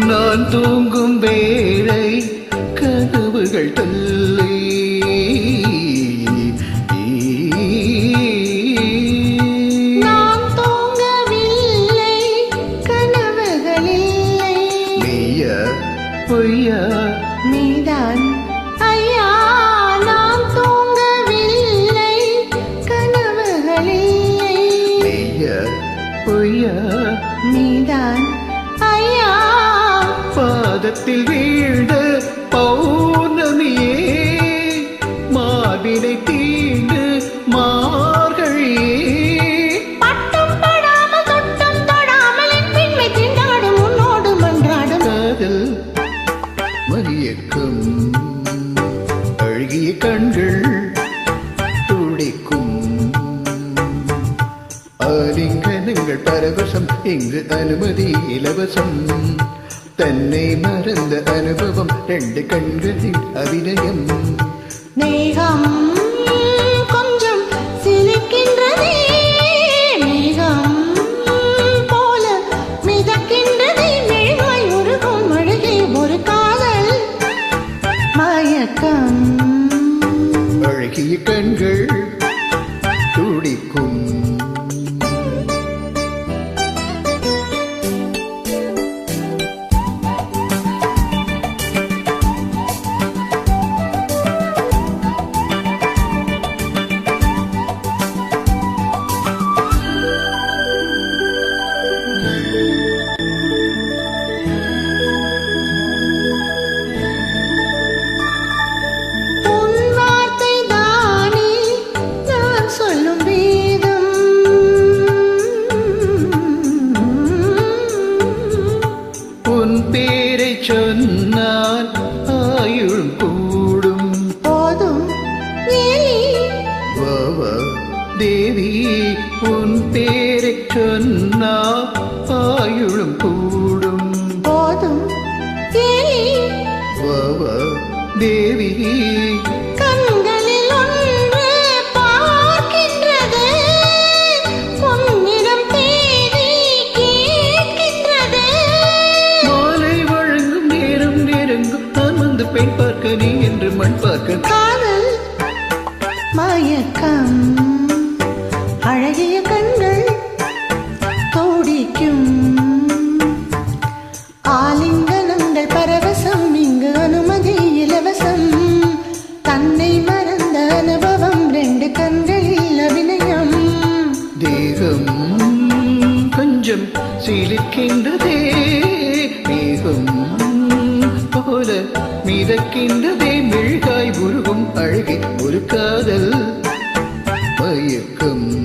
நான் தூங்கும் வேளை கனவுகள் மெய்யா பொய்யா? நீதான். ஐயா நான் தூங்கவில்லை கனவுகளில்லை பொய்யா? நீதான். ஐயா பாதத்தில் வீழ்ந்த பௌர்ணமியே மாவினை தீண்டு மார்கழியே. மதியக்கும் அழகிய கண்கள் துடிக்கும். ஆலிங்கனங்கள் பரவசம் இங்கு அனுமதி இலவசம். தன்னை மறந்த அனுபவம் ரெண்டு கண்களின் அபிநயம். மேகம் கொஞ்சம் சிலிக்கின்றதே மேகம் போல மிதக்கின்றதே மெழுகாய் உருகும் அழகே ஒரு காதல். மயக்கம். அழகிய கண்கள் சொன்னால் ஆயுளும் கூடும். போதும். வாவா தேவி உன் பேரை சொன்னால் ஆயுளும் கூடும். போதும். வாவா தேவி மயக்கம். அழகிய கண்கள் தோடிக்கும் ஆலிங்கனங்கள் பரவசம் இங்கு அனுமதி இலவசம். தன்னை மறந்த அனுபவம் ரெண்டு கண்களில் அபிநயம். தேகம் கொஞ்சம் சீலிக்கின்றதே தேகம் போல மிதக்கின்றதே மெழுகாய் உருகும் அழகி ஒரு காதல். மயக்கம்